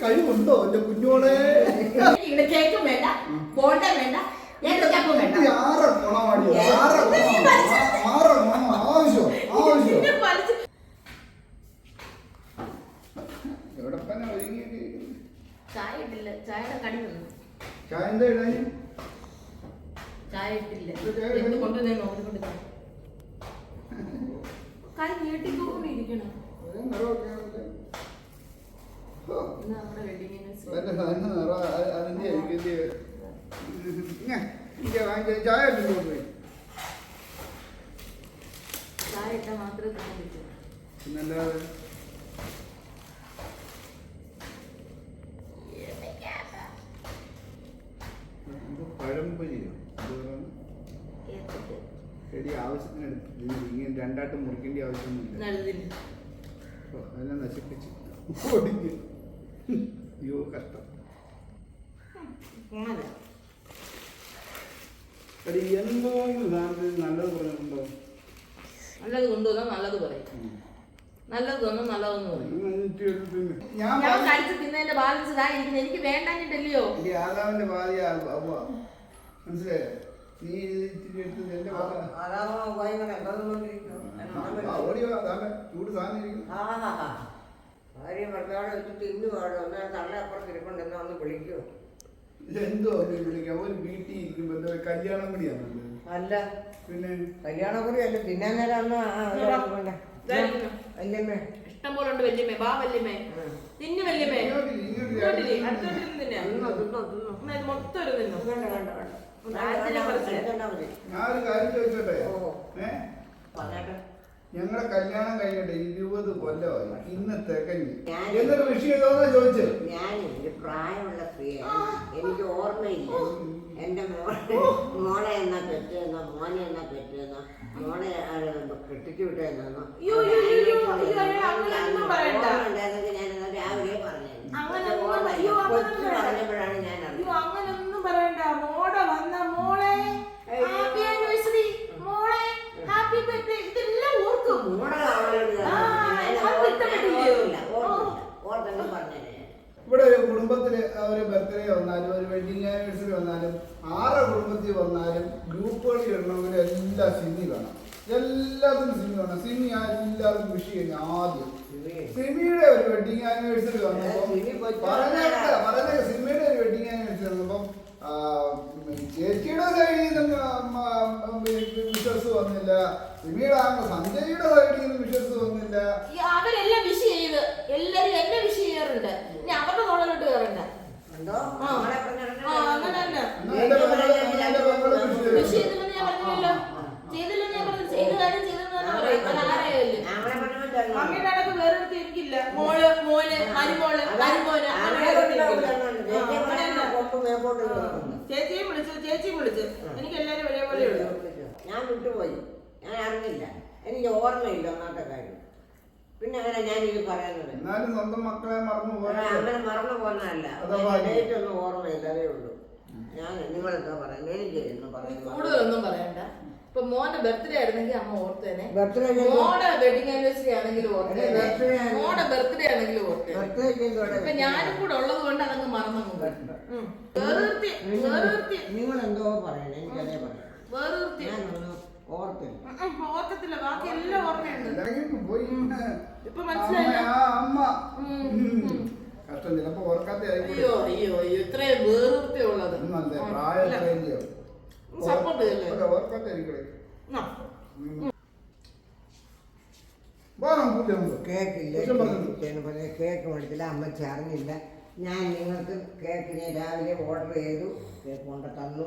കഴിവുണ്ടോ എന്റെ കുഞ്ഞോളെ ഇവിടെ കേക്കും വേണ്ട ബോണ്ട വേണ്ട. ഏത്തച്ചപ്പും വേണ്ട. ഇത് ആറ് ഗുണമാടി ആറ് നീ ഗുണം വലിച്ച് ആറ് ഗുണം ആവശ്യം ആവശ്യം ഇതിന്റെ വലിച്ച് എവിടെ തന്നെ ഒരുങ്ങി ചായ ഇട്ടില്ല. ചായയുടെ കടി വന്നു. ചായ എന്താ ഇടാൻ ചായ ഇട്ടില്ല. എന്ത്? കൊണ്ടുവന്നേ നോക്കിക്കൊണ്ട് തന്നു. കൈ നീട്ടിക്കൊണ്ടിരിക്കണം ഒരേ നിറമൊക്കെ ആണല്ലേ. ഓ, ഇന്ന് നമ്മുടെ വെഡിങ് ആനിവേഴ്സറി അതിന്റെ വാങ്ങിച്ച ചായ കൊണ്ടുപോയി. ചായ ഇട്ടാൽ മാത്രമേ പിന്നല്ലാതെ പഴംപൊരിയോ എടി ആവശ്യത്തിന് എടുത്ത് ഇങ്ങനെ രണ്ടായിട്ട് മുറിക്കേണ്ട ആവശ്യമൊന്നുമില്ല. അതെല്ലാം നശിപ്പിച്ച്. അയ്യോ കഷ്ടം. എടി എന്തോ സാധനത്തിന് നല്ലത് പറഞ്ഞിട്ടുണ്ടോ? നല്ലത് കൊണ്ടുവന്നാൽ നല്ലത് പറയും. നല്ലത് തന്നു നല്ലതെന്ന് പറയും. ഞാൻ കഴിച്ച് തിന്നതിന്റെ ബാലൻസ് ഇതാ ഇരിക്കുന്നത് എനിക്ക് വേണ്ടാഞ്ഞിട്ടല്ലയോ? എടി ആദാമിന്റെ ഭാര്യ. മനസ്സിലായോ? നീ ഇത് ഇത്തിരി എടുത്ത് എന്റെ ഭയങ്കര ചൂട് സാധനം ഇരിക്കുന്നു. ഭാര്യ ഭർത്താവ് വെച്ച് തിന്നു പാടും എന്നാൽ ഇരിപ്പുണ്ട്. എന്നാ ഒന്ന് വിളിക്കൂ. എന്തോ വിളിക്കാം? ഒരു വീട്ടിൽ ഇരിക്കുമ്പോ എന്താ ഒരു കല്യാണം കൂടിയാണ് അല്ല. പിന്നെ? കല്യാണം കൂടി അല്ല. തിന്നാൻ നേരം അന്ന് ഒരു. വല്യമ്മേ. ഇഷ്ടം പോലെ ഉണ്ട് വല്യമ്മേ. വാ വല്യമ്മേ. തിന്നു വല്യമ്മേ. മൊത്തം ഒരു തിന്നു? വേണ്ട വേണ്ട വേണ്ട. ഞാൻ ഞാനൊരു കാര്യം ചോദിച്ചോട്ടെ? ഓ. പറഞ്ഞേട്ടെ. ഞങ്ങളുടെ കല്യാണം കഴിഞ്ഞിട്ട് ഇരുപത് കൊല്ലമായി ഇന്ന് തികഞ്ഞു ഞാൻ- എന്നൊരു വിഷയം ഏതോന്നാ ചോദിച്ചത് ഞാൻ ഒരു പ്രായമുള്ള സ്ത്രീയാണ് എനിക്ക് ഓർമ്മയില്ല എന്റെ മോളെ മോളെ എന്നാ കെട്ടിയെന്നോ മോനെ എന്നാ കെട്ടിയെന്നോ മോളെ ആര് കെട്ടിച്ചു വിട്ടെന്നോ അയ്യോ, അയ്യോ, അയ്യോ, അയ്യോ, അയ്യോ, അങ്ങനെയൊന്നും പറയണ്ട. ഞാൻ രാവിലെ പറഞ്ഞു അങ്ങനെ ഒന്നും- അയ്യോ, അങ്ങനെ കൊച്ചു ഒന്നും പറഞ്ഞപ്പോഴാണ് ഞാൻ അയ്യോ അങ്ങനൊന്നും പറയണ്ട മോടെ വന്ന മോളെ ഹാപ്പി ആനിവേഴ്സറി മോളെ ഹാപ്പി ബർത്ത്ഡേ ഇതെല്ലാം ഓർക്കും മോളെ അവളോട് ആ, അത് ഇഷ്ടപ്പെട്ടില്ലയോ? ഓർത്തെന്ന് പറഞ്ഞു ഇവിടെ ഒരു കുടുംബത്തിൽ ഒരു ബർത്ത്ഡേ ആനിവേഴ്സറി വന്നാലും ആറ് കുടുംബത്തിൽ വന്നാലും ഗ്രൂപ്പുകളിൽ ഇടണമെങ്കിൽ എല്ലാം സിമി വേണം. എല്ലാത്തിനും സിമി വേണം. സിമി എല്ലാവരും എല്ലാവർക്കും വിഷ് ചെയ്യുന്ന ആദ്യം. സിമിയുടെ ഒരു വെഡിങ് ആനിവേഴ്സറി വന്നപ്പോ സിമി കൊച്ചു പറഞ്ഞേക്ക പറഞ്ഞേക്ക സിമിയുടെ ഒരു വെഡിങ് ആനിവേഴ്സറി വന്നപ്പോ ആ, ചേച്ചിയുടെ സൈഡിൽ നിന്നും വിശ്വസ് വന്നില്ല. സിമിയുടെ ആകുമ്പോ സഞ്ജയുടെ സൈഡിൽ നിന്ന് വിശ്വസ് വന്നില്ല. അവരെല്ലാം വിഷ് ചെയ്ത് എല്ലാരും എന്നെ വിഷ് ചെയ്യാറുണ്ട്. ഇനി അവരുടെ മോളിലോട്ട് കയറണ്ട. എന്തോ? ചെയ്തു. ചെയ്തില്ലെന്ന് ഞാൻ പറഞ്ഞില്ലല്ലോ ചെയ്തില്ലെന്ന് ഞാൻ പറഞ്ഞു ചെയ്ത കാര്യം ചെയ്തെന്ന് തന്നെ പറയും അത് പറഞ്ഞിട്ട് മമ്മിയുടെ അടക്കം വേറെ എനിക്കില്ല മോൾ മോന് മരുമോൾ മരുമോന് ചേച്ചിയെ വിളിച്ചു ചേച്ചിയും വിളിച്ചു എനിക്ക് എല്ലാരും ഒരേപോലെ ഉള്ളു ഞാൻ വിട്ടുപോയി ഞാൻ അറിഞ്ഞില്ല എനിക്ക് ഓർമ്മയില്ല ഒന്നാമത്തെ കാര്യം പിന്നെ അങ്ങനെ ഞാൻ ഇത് പറയുന്നത് എന്നാലും സ്വന്തം മക്കളെ മറന്നു അങ്ങനെ മറന്നു പോകുന്നതല്ല. ഡേറ്റ് ഒന്നും ഓർമ്മയില്ല അതേ ഉള്ളൂ ഞാൻ നിങ്ങളെന്താ പറയുന്നത് എനിക്ക് എന്ന് പറയുന്നത് കൂടുതലൊന്നും പറയണ്ട. ഇപ്പൊ മോന്റെ ബർത്ത്ഡേ ആയിരുന്നെങ്കിൽ അമ്മ ഓർത്തേനെ. ബർത്ത്ഡേ മോടെ വെഡിങ് ആനിവേഴ്സറി ആണെങ്കിൽ ഓർത്തേനെ. മോടെ ബർത്ത്ഡേ ആണെങ്കിൽ ഓർത്തേനെ ഇപ്പൊ ഞാനും കൂടെ ഉള്ളത് കൊണ്ട് അതങ്ങ് മറന്നു നിങ്ങൾ എന്തോ പറയണേ? എനിക്കതേ പറയാം. ഓർത്തില്ല. ഓർക്കത്തില്ല. ബാക്കി എല്ലാം ഓർമ്മയുണ്ട്. ഇപ്പൊ മനസ്സിലായില്ല. കഷ്ടം ചിലപ്പോ ഓർക്കാത്ത അയ്യോ അയ്യോ അയ്യോ ഇത്രയും വേറുവൃത്തി ഉള്ളത്. ഒന്നല്ലേ പ്രായം കേക്കില്ല കേക്ക് കേക്ക് മേടിച്ചില്ല. അമ്മച്ചി അറിഞ്ഞില്ല. ഞാൻ നിങ്ങൾക്ക് കേക്ക് ഞാൻ രാവിലെ ഓർഡർ ചെയ്തു. കേക്ക് കൊണ്ട് തന്നു.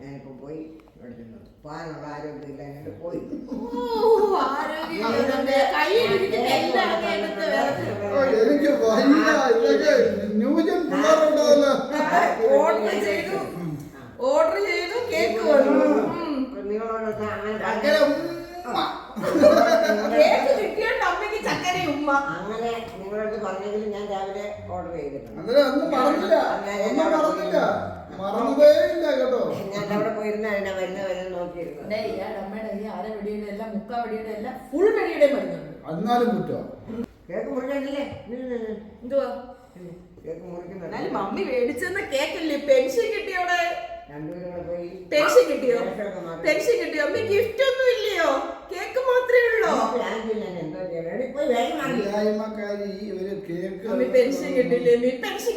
ഞാനിപ്പോൾ പോയി എടുത്തിട്ടുണ്ട് പാനുള്ള ആരോഗ്യമില്ല. ഞാൻ പോയി. ഓ, ആരോഗ്യമില്ലാതെ കയ്യിലിരിക്കുന്ന എല്ലാം അങ്ങ് എടുത്ത് വിറച്ച് ഓ, എനിക്ക് വയ്യ ഇതൊക്കെ ന്യൂജൻ പിള്ളേരുണ്ടാവല്ലോ ഓർഡർ ചെയ്തു ഓർഡർ ചെയ്തു കേക്ക് വന്നു ഉം. അപ്പോൾ നിങ്ങളോട് അങ്ങനെ അങ്ങനെ പറഞ്ഞ- ഉമ്മ. കേക്ക് കിട്ടിയോണ്ട് അമ്മയ്ക്ക് ചക്കര ഉമ്മ അങ്ങനെ നിങ്ങളോട് പറഞ്ഞെങ്കിൽ ഞാൻ രാവിലെ ഓർഡർ ചെയ്തിട്ടുണ്ട്. അന്നേരം ഒന്നും മറന്നില്ല. ഒന്നും മറന്നില്ല. മറന്നതേ ഇല്ല കേട്ടോ. ഞാൻ അവിടെ പോയിരുന്ന അതിനെ വരുന്ന വരുന്ന നോക്കിയിരുന്നു ഡേ, ഇയാളുടെ അമ്മയുടെ ഈ അര വെടിയുടെ എല്ലാം മുക്കാ വെടിയുടെ എല്ലാം ഫുൾ വെടിയുടെ മരുന്നുണ്ട്. എന്നാലും കുറ്റം. കേക്ക് എന്തുവാ? കേക്ക് മുറിക്കുന്നുണ്ട്. എന്നാലും മമ്മി മേടിച്ചെന്ന കേക്കല്ലേ? പെൻഷൻ കിട്ടിയോടെ രണ്ടുപേരും കൂടെ പോയി. പെൻഷൻ കിട്ടിയോ? പെൻഷൻ കിട്ടിയോ? അമ്മ ഗിഫ്റ്റ് ഒന്നും ഇല്ലയോ കേക്ക് മാത്രമേ ഉള്ളോ പ്ലാൻ ചെയ്യാൻ എന്തോ ചെയ്യണം എടി, പോയി വേഗം മാറി ഇല്ലായ്മക്കാരി ഇവർ കേക്ക് പെൻഷൻ കിട്ടില്ലേ നീ പെൻഷൻ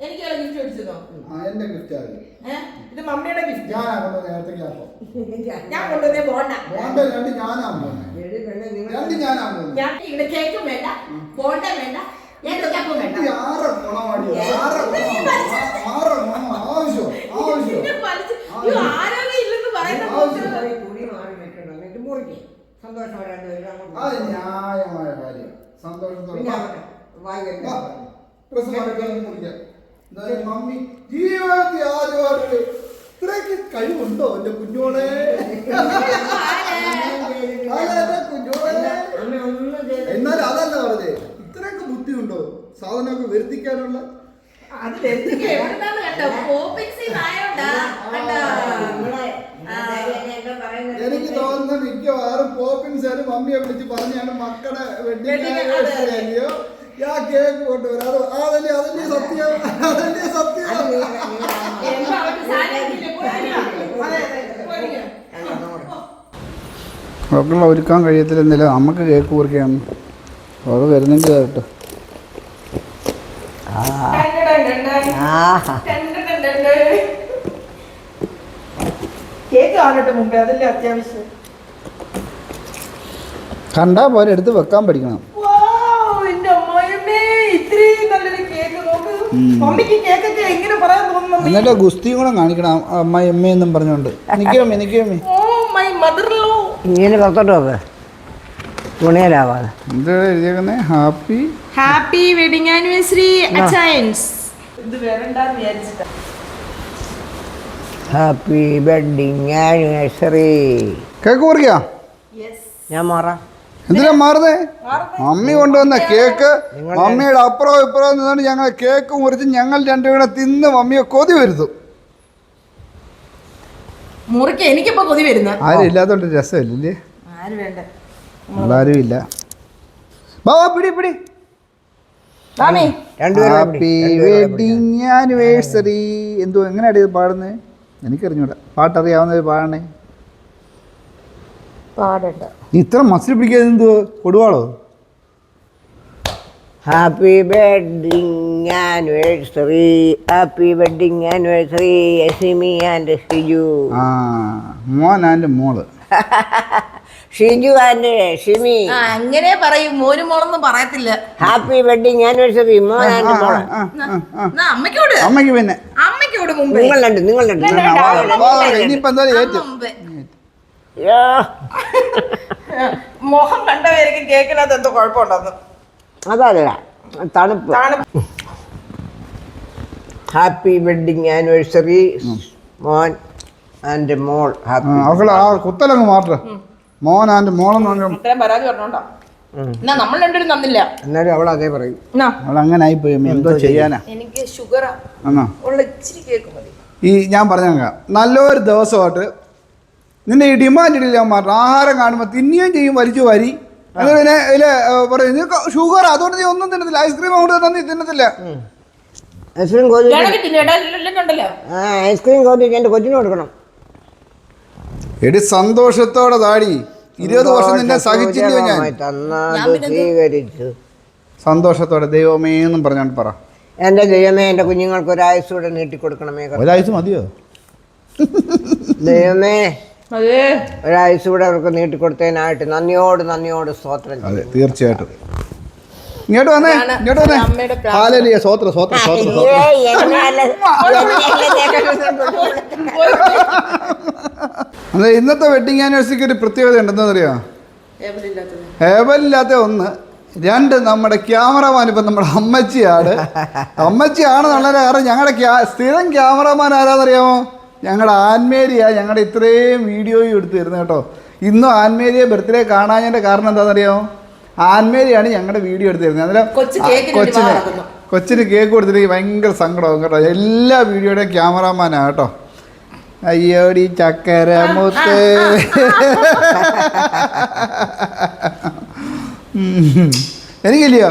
എനിക്ക് ഗിഫ്റ്റ് മേടിച്ചതോ? ആ എന്റെ ഗിഫ്റ്റ് ആണ് ഇത് മമ്മിയുടെ ഗിഫ്റ്റ്. ഞാനാ കൊണ്ടുവന്ന നേരത്തെ ഞാൻ കൊണ്ടുവന്നേ ബോണ്ട. ബോണ്ട രണ്ട് ഞാനാ രണ്ട് ഞാനാ ഞാൻ ഇവിടെ കേക്കും വേണ്ട. ബോണ്ട വേണ്ട. ന്യായമായ കാര്യം. സന്തോഷത്തോടെ എന്തായാലും മമ്മി ജീവിതത്തിൽ ആദ്യമായിട്ട് ഇത്രയ്ക്ക് കഴിവുണ്ടോ എന്റെ കുഞ്ഞോളെ അല്ല, എന്റെ കുഞ്ഞോളെ അമ്മ ഒന്നും ചെയ്തില്ല. എന്നാലും അതല്ല പറഞ്ഞേ ഇത്രയൊക്കെ ബുദ്ധിയുണ്ടോ സാധനമൊക്കെ വരുത്തിക്കാനുള്ള അത് വരുത്തിക്ക എവിടുന്നാന്ന് കണ്ടോ പോപ്പിക്സിൽ ആയോണ്ടാ കണ്ടോ നിങ്ങളെ നിങ്ങളെ എന്താ പറയുന്നത്? എനിക്ക് തോന്നുന്ന മിക്കവാറും പോപ്പിൻസാരും മമ്മിയെ വിളിച്ച് പറഞ്ഞാണ് മക്കളുടെ വെഡിങ് ആനിവേഴ്സറിയോ ഞാൻ കേക്ക് കൊണ്ടുവരാം അത് അതല്ലേ അതല്ലേ സത്യം? അതല്ലേ സത്യം. മക്കളെ ഒരുക്കാൻ കഴിയത്തില്ലെന്നില്ല. നമുക്ക് കേക്ക് മുറിക്കാം. അത് വരുന്നെങ്കിൽ കേട്ടോ. കേക്ക് കാണട്ടെ മുമ്പേ? അതല്ലേ അത്യാവശ്യം. കണ്ടാ പോലെ എടുത്ത് വെക്കാൻ പഠിക്കണം? എന്നിട്ട് ഗുസ്തിയും കൂടെ കാണിക്കണം അമ്മ എമ്മയെന്നും പറഞ്ഞുകൊണ്ട് നിൽക്കുമേ നിൽക്കുമേ ഓ മൈ മദർ ലോ ഇങ്ങനെ പുറത്തോട്ട് വെക്ക് തുണിയിലാവാതെ. എന്താ എഴുതിയേക്കുന്നത് ഹാപ്പി? ഹാപ്പി വെഡിങ് ആനിവേഴ്സറി അച്ചയൻസ്. ഇത് വരണ്ടെന്ന് വിചാരിച്ചിട്ടാ? Happy wedding anniversary. കേക്ക് മുറിക്കാ? യെസ് ഞാൻ മാറാം. എന്തിനാ മാറുന്നേ? മമ്മി കൊണ്ടുവന്ന കേക്ക് മമ്മിയുടെ അപ്പുറം ഇപ്പുറം നിന്നുകൊണ്ട് ഞങ്ങൾ കേക്ക് മുറിച്ച് ഞങ്ങൾ രണ്ടുപേരെ തിന്ന് മമ്മിയെ കൊതി വരുത്തും. മുറിക്ക് എനിക്കിപ്പോ കൊതി വരുന്ന ആരും ഇല്ലാത്തോണ്ട് രസമില്ലേ ആരും വേണ്ട. നമ്മളാരും ഇല്ല ബാ ബാ, പിടി പിടി. ഹാപ്പി വെഡിങ് ആനിവേഴ്സറി എന്തോ എങ്ങനെയാണ് ഇത് പാടുന്നത് എനിക്കറിഞ്ഞൂടാ. പാട്ടറിയാവുന്ന പാടണേ. പാടണ്ട. ഇത്ര മസിൽ പിടിക്കാതെ എന്തോ കൊടുവാളോ? Happy wedding anniversary happy wedding anniversary എസിമി and Siju ആ മോൻ and mall. Shiju and Shimi. ആ അങ്ങനെ പറയും. മോനും മോളൊന്നും പറയത്തില്ല. Happy wedding. ആനിവേഴ്സറി മോൻ ആൻഡ് മോൾ ആ, ആ, ആ. എന്നാ അമ്മയ്ക്കോട്? അമ്മയ്ക്ക് പിന്നെ. അമ്മയ്ക്കോട് മുമ്പേ നിങ്ങൾ രണ്ട് നിങ്ങൾ രണ്ട്. ആ, വാ, വാ, വാ, ഇനിയിപ്പോ എന്തായാലും ഏറ്റു മുമ്പേ അയ്യോ. മോഹം കണ്ടവർക്ക് കേക്കിനകത്ത് എന്തോ കുഴപ്പമുണ്ടെന്ന്. അതല്ല തണുപ്പ്. തണുപ്പ്. ഹാപ്പി വെഡിങ് ആനിവേഴ്സറി മോൻ ആൻഡ് മോൾ. ഹാപ്പി അവൾ ആ കുത്തലങ്ങ് മാറ്റ മോൻ ആന്റെ മോളെന്ന് പറഞ്ഞു പരാതി പറഞ്ഞോണ്ടോ. എന്നാ നമ്മൾ രണ്ടുപേരും തന്നില്ല. എന്നാലും അവൾ അതേ പറയും. എന്നാ? അവൾ അങ്ങനെ ആയിപ്പോയി. അമ്മേ, എന്തോ ചെയ്യാനാ? എനിക്ക് ഷുഗറാ എന്നാ ഉള്ള ഇച്ചിരി കേക്ക് മതി. ഈ ഞാൻ പറഞ്ഞേക്കാം നല്ലൊരു ദിവസമായിട്ട് നിന്നെ ഈ ഡിമാൻഡ് ഇടില്ല ആഹാരം കാണുമ്പോൾ തിന്നുകയും ചെയ്യും വലിച്ചു വരി. പിന്നെ പറയും ഷുഗർ അതുകൊണ്ട് നീ ഒന്നും തിന്നത്തില്ല. ഐസ്ക്രീം കൊണ്ട് തന്നെ നീ തിന്നത്തില്ല. ഐസ്ക്രീം കോരി ആ ഐസ്ക്രീം കോരി എന്റെ കൊച്ചിന് കൊടുക്കണം. എടി സന്തോഷത്തോടെ താടി ഇരുപത് വർഷം നിന്നെ സഹിച്ചില്ലയോ ഞാൻ. സ്വീകരിച്ചു. സന്തോഷത്തോടെ ദൈവമേ എന്നും പറഞ്ഞാണ് പറ. എന്റെ ദൈവമേ എന്റെ കുഞ്ഞുങ്ങൾക്ക് ഒരു നീട്ടി നീട്ടിക്കൊടുക്കണമേ കർത്താവേ. ഒരാഴ്ച മതിയോ? ദൈവമേ ഒരായുസ് കൂടെ അവർക്ക് നീട്ടിക്കൊടുത്തതിനായിട്ട് നന്ദിയോട് നന്ദിയോട് സ്തോത്രം തീർച്ചയായിട്ടും. ഇങ്ങോട്ട് വന്നേ ഇങ്ങോട്ട് വന്നേ. ഹാലലിയ സ്വോത്ര സ്വോത്ര സ്വോത്ര അതെ ഇന്നത്തെ വെഡിങ് ആനിവേഴ്സറിക്ക് ഒരു പ്രത്യേകത ഉണ്ടെന്നറിയോ ഹേബലില്ലാത്ത ഒന്ന്. രണ്ട് നമ്മുടെ ക്യാമറമാൻ ഇപ്പം നമ്മുടെ അമ്മച്ചിയാണ്. അമ്മച്ചിയാണ് നല്ല കാരണം ഞങ്ങളുടെ സ്ഥിരം ക്യാമറമാൻ ആരാന്നറിയാമോ? ഞങ്ങളുടെ ആൻമേരിയ. ഞങ്ങളുടെ ഇത്രയും വീഡിയോയും എടുത്തു തരുന്നത് കേട്ടോ. ഇന്നും ആൻമേരിയെ ബർത്ത്ഡേ കാണാഞ്ഞതിന്റെ കാരണം എന്താണെന്നറിയാമോ ആൻമേരിയാണ് ഞങ്ങളുടെ വീഡിയോ എടുത്തിരുന്നത്. അന്നേരം കൊച്ചിന് കൊച്ചിന് കേക്ക് കൊടുത്തിട്ട് ഭയങ്കര സങ്കടമാകും കേട്ടോ. എല്ലാ വീഡിയോയുടെയും ക്യാമറാമാനാണ് കേട്ടോ. അയ്യോടി ചക്കര മുത്ത്. എനിക്കില്ലയോ?